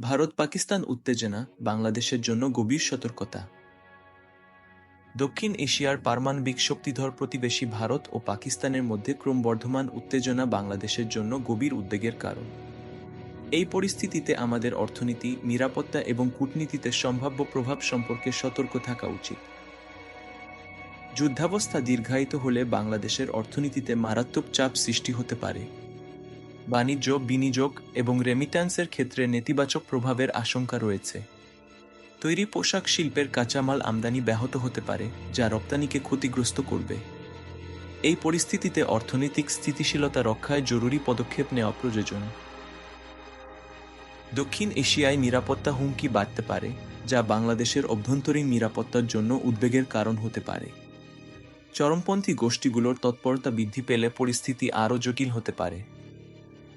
ভারত পাকিস্তান উত্তেজনা, বাংলাদেশের জন্য গভীর সতর্কতা। দক্ষিণ এশিয়ার পারমাণবিক শক্তিধর প্রতিবেশী ভারত ও পাকিস্তানের মধ্যে ক্রমবর্ধমান উত্তেজনা বাংলাদেশের জন্য গভীর উদ্বেগের কারণ। এই পরিস্থিতিতে আমাদের অর্থনীতি, নিরাপত্তা এবং কূটনীতিতে সম্ভাব্য প্রভাব সম্পর্কে সতর্ক থাকা উচিত। যুদ্ধাবস্থা দীর্ঘায়িত হলে বাংলাদেশের অর্থনীতিতে মারাত্মক চাপ সৃষ্টি হতে পারে। বাণিজ্য, বিনিয়োগ এবং রেমিট্যান্সের ক্ষেত্রে নেতিবাচক প্রভাবের আশঙ্কা রয়েছে। তৈরি পোশাক শিল্পের কাঁচামাল আমদানি ব্যাহত হতে পারে, যা রপ্তানিকে ক্ষতিগ্রস্ত করবে। এই পরিস্থিতিতে অর্থনৈতিক স্থিতিশীলতা রক্ষায় জরুরি পদক্ষেপ নেওয়া প্রয়োজন। দক্ষিণ এশিয়ায় নিরাপত্তা হুমকি বাড়তে পারে, যা বাংলাদেশের অভ্যন্তরীণ নিরাপত্তার জন্য উদ্বেগের কারণ হতে পারে। চরমপন্থী গোষ্ঠীগুলোর তৎপরতা বৃদ্ধি পেলে পরিস্থিতি আরও জটিল হতে পারে।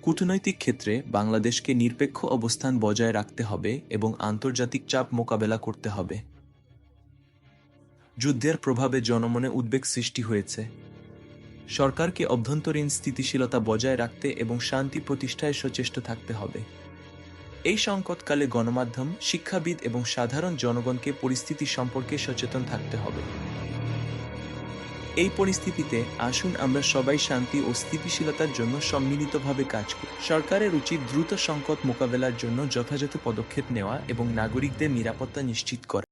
কূটনৈতিক ক্ষেত্রে বাংলাদেশকে নিরপেক্ষ অবস্থান বজায় রাখতে হবে এবং আন্তর্জাতিক চাপ মোকাবেলা করতে হবে। যুদ্ধের প্রভাবে জনমনে উদ্বেগ সৃষ্টি হয়েছে। সরকারকে অভ্যন্তরীণ স্থিতিশীলতা বজায় রাখতে এবং শান্তি প্রতিষ্ঠায় সচেষ্ট থাকতে হবে। এই সংকটকালে গণমাধ্যম, শিক্ষাবিদ এবং সাধারণ জনগণকে পরিস্থিতি সম্পর্কে সচেতন থাকতে হবে। এই পরিস্থিতিতে আসুন আমরা সবাই শান্তি ও স্থিতিশীলতার জন্য সম্মিলিতভাবে কাজ করি। সরকারের উচিত দ্রুত সংকট মোকাবেলার জন্য যথাযথ পদক্ষেপ নেওয়া এবং নাগরিকদের নিরাপত্তা নিশ্চিত করা।